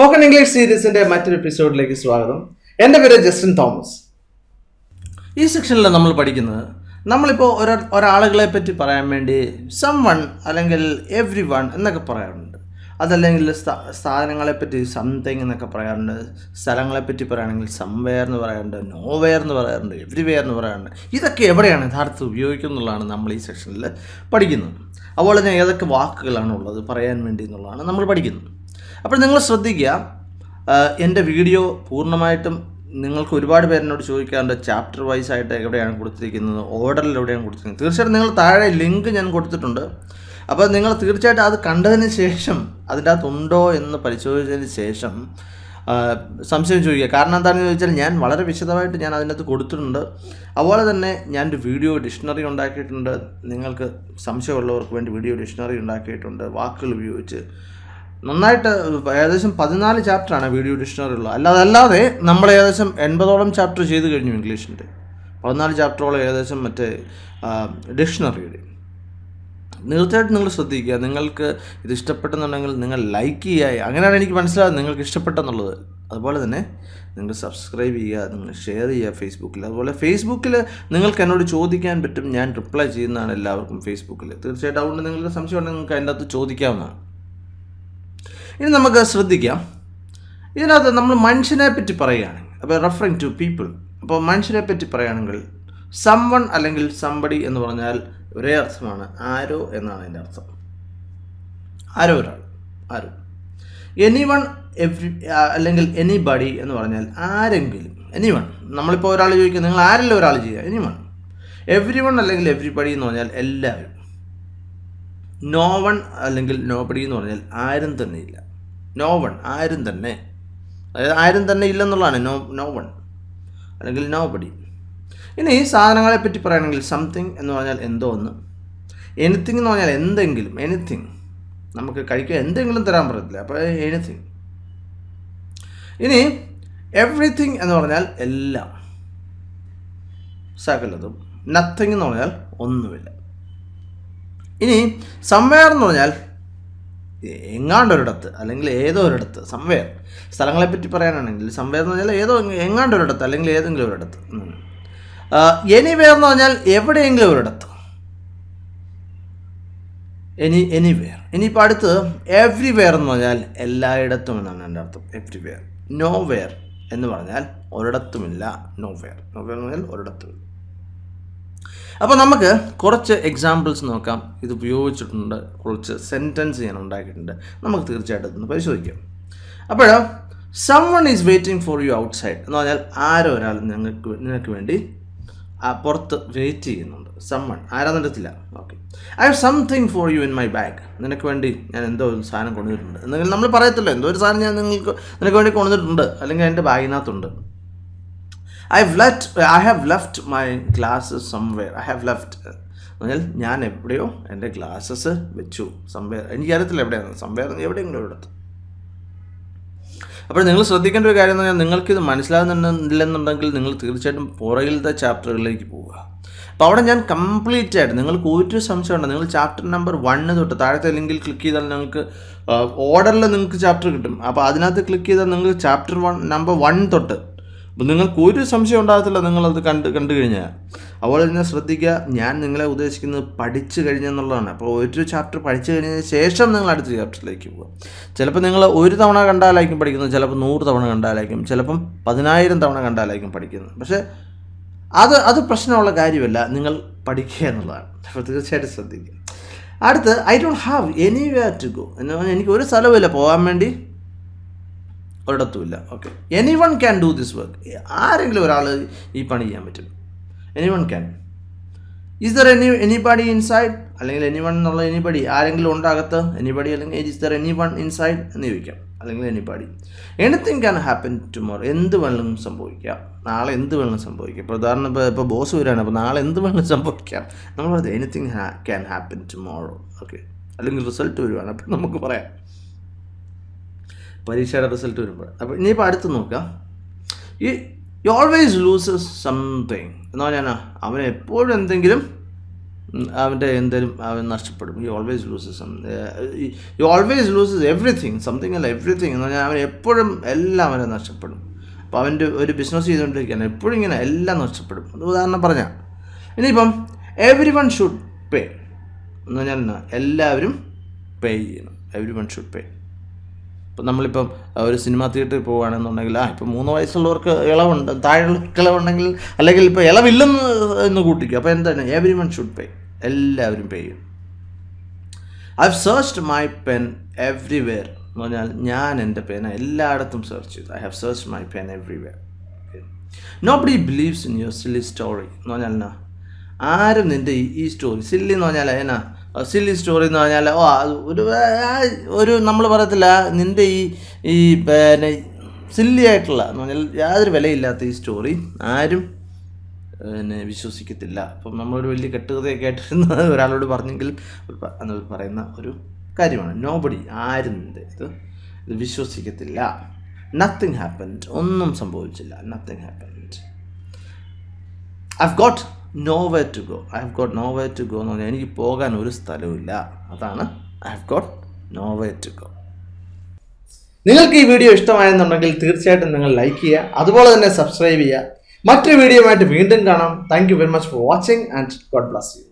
Spoken English സീരീസിന്റെ മറ്റൊരു എപ്പിസോഡിലേക്ക് സ്വാഗതം. എന്റെ പേര് ജസ്റ്റിൻ തോമസ്. ഈ സെക്ഷനിൽ നമ്മൾ പഠിക്കുന്നത് നമ്മളിപ്പോൾ ഒരാ ഒരാളുകളെ പറ്റി പറയാൻ വേണ്ടി സം വൺ അല്ലെങ്കിൽ എവ്രി വൺ എന്നൊക്കെ പറയാറുണ്ട്. അതല്ലെങ്കിൽ സ്ഥാ- സാധനങ്ങളെ പറ്റി സംതിങ് എന്നൊക്കെ പറയാറുണ്ട്. സ്ഥലങ്ങളെ പറ്റി പറയുകയാണെങ്കിൽ സംവെയർ എന്ന് പറയാറുണ്ട്. നോവെയർ എന്ന് പറയാറുണ്ട്. എവ്രിവെയർ എന്ന് പറയാറുണ്ട്. ഇതൊക്കെ എവിടെയാണ് യഥാർത്ഥത്തിൽ ഉപയോഗിക്കുന്നുള്ളതാണ് നമ്മൾ ഈ സെക്ഷനിൽ പഠിക്കുന്നത്. അതുപോലെ തന്നെ ഏതൊക്കെ വാക്കുകളാണ് ഉള്ളത് പറയാൻ വേണ്ടി എന്നുള്ളതാണ് നമ്മൾ പഠിക്കുന്നത്. അപ്പോൾ നിങ്ങൾ ശ്രദ്ധിക്കുക എന്റെ വീഡിയോ പൂർണമായിട്ടും നിങ്ങൾക്ക് ഒരുപാട് പേരെന്നോട് ചോദിക്കാറുണ്ട് ചാപ്റ്റർ വൈസ് ആയിട്ട് എവിടെയാണ് കൊടുത്തിരിക്കുന്നത് ഓർഡറിൽ എവിടെയാണ് കൊടുത്തിരിക്കുന്നത്. തീർച്ചയായിട്ടും നിങ്ങൾ താഴെ ലിങ്ക് ഞാൻ കൊടുത്തിട്ടുണ്ട്. അപ്പോൾ നിങ്ങൾ തീർച്ചയായിട്ടും അത് കണ്ടതിന് ശേഷം അതിന്റെ അകത്തുണ്ടോ എന്ന് പരിശോധിച്ചതിന് ശേഷം സംശയം ചോദിക്കുക. കാരണം എന്താണെന്ന് ചോദിച്ചാൽ ഞാൻ വളരെ വിശദമായിട്ട് ഞാൻ അതിനകത്ത് കൊടുത്തിട്ടുണ്ട്. അതുപോലെ തന്നെ ഞാൻ ഒരു വീഡിയോ ഡിക്ഷണറി ഉണ്ടാക്കിയിട്ടുണ്ട്. നിങ്ങൾക്ക് സംശയമുള്ളവർക്ക് വേണ്ടി വീഡിയോ ഡിക്ഷണറി ഉണ്ടാക്കിയിട്ടുണ്ട് വാക്കുകൾ ഉപയോഗിച്ച്. നന്നായിട്ട് ഏകദേശം പതിനാല് ചാപ്റ്ററാണ് വീഡിയോ ഡിക്ഷണറി ഉള്ളത് അല്ലാതെ അല്ലാതെ നമ്മൾ ഏകദേശം എൺപതോളം ചാപ്റ്റർ ചെയ്ത് കഴിഞ്ഞു ഇംഗ്ലീഷിന്റെ. പതിനാല് ചാപ്റ്ററോളം ഏകദേശം മറ്റേ ഡിക്ഷണറിയുടെ. തീർച്ചയായിട്ടും നിങ്ങൾ ശ്രദ്ധിക്കുക. നിങ്ങൾക്ക് ഇത് ഇഷ്ടപ്പെട്ടെന്നുണ്ടെങ്കിൽ നിങ്ങൾ ലൈക്ക് ചെയ്യുക. അങ്ങനെയാണ് എനിക്ക് മനസ്സിലാകുന്നത്. നിങ്ങൾക്ക് ഇഷ്ടപ്പെട്ടെന്നുള്ളത്. അതുപോലെ തന്നെ നിങ്ങൾ സബ്സ്ക്രൈബ് ചെയ്യുക. നിങ്ങൾ ഷെയർ ചെയ്യുക ഫേസ്ബുക്കിൽ. അതുപോലെ ഫേസ്ബുക്കിൽ നിങ്ങൾക്ക് എന്നോട് ചോദിക്കാൻ പറ്റും. ഞാൻ റിപ്ലൈ ചെയ്യുന്നതാണ് എല്ലാവർക്കും ഫേസ്ബുക്കിൽ. തീർച്ചയായിട്ടും അതുകൊണ്ട് നിങ്ങൾക്ക് സംശയം ഉണ്ടെങ്കിൽ നിങ്ങൾക്ക് അതിന്റെ അകത്ത് ചോദിക്കാവുന്നതാണ്. ഇനി നമുക്ക് ശ്രദ്ധിക്കാം. ഇതിനകത്ത് നമ്മൾ മനുഷ്യനെ പറ്റി പറയുകയാണെങ്കിൽ അപ്പോൾ റെഫറിങ് ടു പീപ്പിൾ അപ്പോൾ മനുഷ്യനെ പറ്റി പറയുകയാണെങ്കിൽ സം വൺ അല്ലെങ്കിൽ സംബടി എന്ന് പറഞ്ഞാൽ ഒരേ അർത്ഥമാണ്. ആരോ എന്നാണ് അതിന്റെ അർത്ഥം. ആരോ ഒരാൾ. ആരോ. എനി വൺ എവ്രി അല്ലെങ്കിൽ എനി ബഡി എന്ന് പറഞ്ഞാൽ ആരെങ്കിലും. എനി വൺ നമ്മളിപ്പോൾ ഒരാൾ ചോദിക്കുക നിങ്ങൾ ആരെല്ലാം ഒരാൾ ചെയ്യുക? എനി വൺ എവ്രി വൺ അല്ലെങ്കിൽ എവ്രി ബഡി എന്ന് പറഞ്ഞാൽ എല്ലാവരും. നോ വൺ അല്ലെങ്കിൽ നോ ബഡി എന്ന് പറഞ്ഞാൽ ആരും തന്നെ ഇല്ല. നോ വൺ ആരും തന്നെ. അതായത് ആരും തന്നെ ഇല്ലെന്നുള്ളതാണ് നോ നോ വൺ അല്ലെങ്കിൽ നോ ബഡി ഇനി ഈ സാധനങ്ങളെ പറ്റി പറയുകയാണെങ്കിൽ സംതിങ് എന്ന് പറഞ്ഞാൽ എന്തോ ഒന്ന്. എനിത്തിങ് എന്ന് പറഞ്ഞാൽ എന്തെങ്കിലും എനിത്തിങ് നമുക്ക് കഴിക്കാൻ എന്തെങ്കിലും തരാൻ പറ്റത്തില്ല. അപ്പോൾ എനിത്തിങ് ഇനി എവ്രിതിങ് എന്ന് പറഞ്ഞാൽ എല്ലാം. സകലതും. നത്തിങ് എന്ന് പറഞ്ഞാൽ ഒന്നുമില്ല. ഇനി സംവെയർ എന്ന് പറഞ്ഞാൽ എങ്ങാണ്ടൊരിടത്ത് അല്ലെങ്കിൽ ഏതോ ഒരിടത്ത് സംവെയർ സ്ഥലങ്ങളെ പറ്റി പറയാനാണെങ്കിൽ സംവെയർ എന്ന് പറഞ്ഞാൽ ഏതോ എങ്ങാണ്ടൊരിടത്ത് അല്ലെങ്കിൽ ഏതെങ്കിലും ഒരിടത്ത്. എനിവേർ എന്ന് പറഞ്ഞാൽ എവിടെയെങ്കിലും ഒരിടത്ത്. എനി എനിവെയർ ഇനിയിപ്പോൾ അടുത്ത് എവ്രിവെയർ എന്ന് പറഞ്ഞാൽ എല്ലായിടത്തും എന്നാണ് എന്റെ അർത്ഥം. എവ്രിവെയർ നോ വെയർ എന്ന് പറഞ്ഞാൽ ഒരിടത്തുമില്ല. നോ വെയർ നോ വെയർ എന്ന് പറഞ്ഞാൽ ഒരിടത്തുമില്ല. അപ്പോൾ നമുക്ക് കുറച്ച് എക്സാമ്പിൾസ് നോക്കാം. ഇത് ഉപയോഗിച്ചിട്ടുണ്ട്. കുറച്ച് സെന്റൻസ് ഞാൻ ഉണ്ടാക്കിയിട്ടുണ്ട്. നമുക്ക് തീർച്ചയായിട്ടും ഇതൊന്ന് പരിശോധിക്കാം. അപ്പോൾ someone is waiting for you outside എന്ന് പറഞ്ഞാൽ ആരോ ഒരാൾ നിങ്ങൾക്ക് നിനക്ക് വേണ്ടി പുറത്ത് വെയിറ്റ് ചെയ്യുന്നുണ്ട്. Someone ആരാന്നിടത്തില്ല okay I have something for you in my bag നിനക്ക് വേണ്ടി ഞാൻ എന്തോ ഒരു സാധനം കൊണ്ടുവന്നിട്ടുണ്ട്. എന്തെങ്കിലും നമ്മൾ പറയത്തില്ല. എന്തോ ഒരു സാധനം ഞാൻ നിങ്ങൾക്ക് നിനക്ക് വേണ്ടി കൊണ്ടുവന്നിട്ടുണ്ട്. അല്ലെങ്കിൽ എന്റെ ബാഗിനകത്തുണ്ട്. I have left I have left my glasses somewhere I have left എന്നാൽ ഞാൻ എവിടെയോ എന്റെ ഗ്ലാസ്സസ് വെച്ചു. സംവെയർ എനിക്കറിയത്തില്ല എവിടെയാണ് സംവെയർ എവിടെയെങ്കിലും എടുത്തു. അപ്പോൾ നിങ്ങൾ ശ്രദ്ധിക്കേണ്ട ഒരു കാര്യം എന്ന് പറഞ്ഞാൽ നിങ്ങൾക്കിത് മനസ്സിലാകുന്നില്ലെന്നുണ്ടെങ്കിൽ നിങ്ങൾ തീർച്ചയായിട്ടും പുറകിലത്തെ ചാപ്റ്ററുകളിലേക്ക് പോവുക. അപ്പോൾ അവിടെ ഞാൻ കംപ്ലീറ്റ് ആയിട്ട് നിങ്ങൾക്ക് ഒരു സംശയം സംശയമുണ്ട് നിങ്ങൾ ചാപ്റ്റർ നമ്പർ വണ്ണ് തൊട്ട് താഴത്തെ ലിങ്കിൽ ക്ലിക്ക് ചെയ്താൽ നിങ്ങൾക്ക് ഓർഡറിൽ നിങ്ങൾക്ക് ചാപ്റ്റർ കിട്ടും. അപ്പോൾ അതിനകത്ത് ക്ലിക്ക് ചെയ്താൽ നിങ്ങൾക്ക് ചാപ്റ്റർ വൺ നമ്പർ വൺ തൊട്ട് അപ്പോൾ നിങ്ങൾക്ക് ഒരു സംശയം ഉണ്ടാകത്തില്ല നിങ്ങളത് കണ്ട് കണ്ടു കഴിഞ്ഞാൽ. അതുപോലെ തന്നെ ശ്രദ്ധിക്കുക ഞാൻ നിങ്ങളെ ഉദ്ദേശിക്കുന്നത് പഠിച്ചു കഴിഞ്ഞെന്നുള്ളതാണ്. അപ്പോൾ ഒരു ചാപ്റ്റർ പഠിച്ചു കഴിഞ്ഞതിന് ശേഷം നിങ്ങൾ അടുത്ത ചാപ്റ്ററിലേക്ക് പോകുക ചിലപ്പോൾ നിങ്ങൾ ഒരു തവണ കണ്ടാലായിരിക്കും പഠിക്കുന്നത് ചിലപ്പോൾ നൂറ് തവണ കണ്ടാലായിരിക്കും ചിലപ്പം പതിനായിരം തവണ കണ്ടാലായിരിക്കും പഠിക്കുന്നത്. പക്ഷേ അത് അത് പ്രശ്നമുള്ള കാര്യമല്ല നിങ്ങൾ പഠിക്കുക എന്നുള്ളതാണ്. അപ്പോൾ തീർച്ചയായിട്ടും ശ്രദ്ധിക്കുക. അടുത്ത് I don't have any way to go എന്ന് പറഞ്ഞാൽ എനിക്ക് ഒരു സ്ഥലവുമില്ല പോകാൻ വേണ്ടി ഒരിടത്തുമില്ല. Okay anyone can do this work ആരെങ്കിലും ഒരാൾ ഈ പണി ചെയ്യാൻ പറ്റും. Anyone can is there any anybody inside അല്ലെങ്കിൽ എനി വൺ എന്നുള്ള എനിബഡി ആരെങ്കിലും ഉണ്ടാകത്ത് എനിബഡി അല്ലെങ്കിൽ is there anyone inside എന്ന് ചോദിക്കാം. അല്ലെങ്കിൽ anybody anything can happen tomorrow എന്ത് വേണമെങ്കിലും സംഭവിക്കാം. നാളെ എന്ത് വേണമെങ്കിലും സംഭവിക്കാം. ഇപ്പോൾ ഉദാഹരണം ഇപ്പോൾ ഇപ്പോൾ ബോസ് വരികയാണ് അപ്പോൾ നാളെ എന്ത് വേണമെങ്കിലും സംഭവിക്കാം. നമ്മൾ പറയുന്നത് anything can happen tomorrow okay അല്ലെങ്കിൽ റിസൾട്ട് വരുവാണ്. അപ്പോൾ നമുക്ക് പറയാം. പരീക്ഷയുടെ റിസൾട്ട് വരുമ്പോൾ. അപ്പോൾ ഇനിയിപ്പോൾ അടുത്ത് നോക്കാം. ഈ യു ഓൾവേസ് ലൂസസ് സംതിങ് എന്ന് പറഞ്ഞാൽ അവൻ എപ്പോഴും എന്തെങ്കിലും അവന്റെ എന്തെങ്കിലും അവൻ നഷ്ടപ്പെടും. You always loses you always loses everything something അല്ല എവറിഥിങ് എന്ന് പറഞ്ഞാൽ അവൻ എപ്പോഴും എല്ലാം അവനെ നഷ്ടപ്പെടും. അപ്പോൾ അവന്റെ ഒരു ബിസിനസ് ചെയ്തുകൊണ്ടിരിക്കുകയാണ് എപ്പോഴും ഇങ്ങനെ എല്ലാം നഷ്ടപ്പെടും. ഉദാഹരണം പറഞ്ഞാൽ ഇനിയിപ്പം എവറി വൺ ഷുഡ് പേ എന്ന് പറഞ്ഞാൽ എല്ലാവരും പേ ചെയ്യണം. എവറി വൺ ഷുഡ് പേ ഇപ്പം നമ്മളിപ്പം ഒരു സിനിമ തിയേറ്ററിൽ പോവുകയാണെന്നുണ്ടെങ്കിൽ ആ ഇപ്പം മൂന്ന് വയസ്സുള്ളവർക്ക് ഇളവുണ്ട് താഴെയുള്ള ഇളവുണ്ടെങ്കിൽ അല്ലെങ്കിൽ ഇപ്പോൾ ഇളവില്ലെന്ന് എന്ന് കൂട്ടിക്കും. അപ്പോൾ എന്താണ്? എവരി വൺ ഷുഡ് പേ എല്ലാവരും പേ ചെയ്യും. I searched my pen everywhere എന്ന് പറഞ്ഞാൽ ഞാൻ എന്റെ പേന എല്ലായിടത്തും സെർച്ച് ചെയ്തു. I have search my pen everywhere nobody believes in your silly story എന്ന് പറഞ്ഞാൽ എന്നാ? ആരും നിന്റെ ഈ സ്റ്റോറി സില്ലി എന്ന് പറഞ്ഞാൽ എന്നാ? സില്ലി സ്റ്റോറി എന്ന് പറഞ്ഞാൽ ഓ ഒരു ഒരു നമ്മൾ പറയത്തില്ല നിന്റെ ഈ ഈ പിന്നെ സില്ലി ആയിട്ടുള്ള എന്ന് പറഞ്ഞാൽ യാതൊരു വിലയില്ലാത്ത ഈ സ്റ്റോറി ആരും പിന്നെ വിശ്വസിക്കത്തില്ല. അപ്പം നമ്മളൊരു വലിയ കെട്ടുകഥയൊക്കെ ആയിട്ടിരുന്ന ഒരാളോട് പറഞ്ഞെങ്കിൽ എന്ന് പറയുന്ന ഒരു കാര്യമാണ്. നോബഡി ആരും ഇത് ഇത് വിശ്വസിക്കത്തില്ല. നത്തിങ് ഹാപ്പൻഡ് ഒന്നും സംഭവിച്ചില്ല. Nothing happened I got no way to go I have got no way to go എന്ന് പറഞ്ഞാൽ എനിക്ക് പോകാൻ ഒരു സ്ഥലവുമില്ല അതാണ് I have got no way to go നിങ്ങൾക്ക് ഈ വീഡിയോ ഇഷ്ടമായെന്നുണ്ടെങ്കിൽ തീർച്ചയായിട്ടും നിങ്ങൾ ലൈക്ക് ചെയ്യുക. അതുപോലെ തന്നെ സബ്സ്ക്രൈബ് ചെയ്യുക. മറ്റൊരു വീഡിയോ ആയിട്ട് വീണ്ടും കാണാം. Thank you very much for watching and God bless you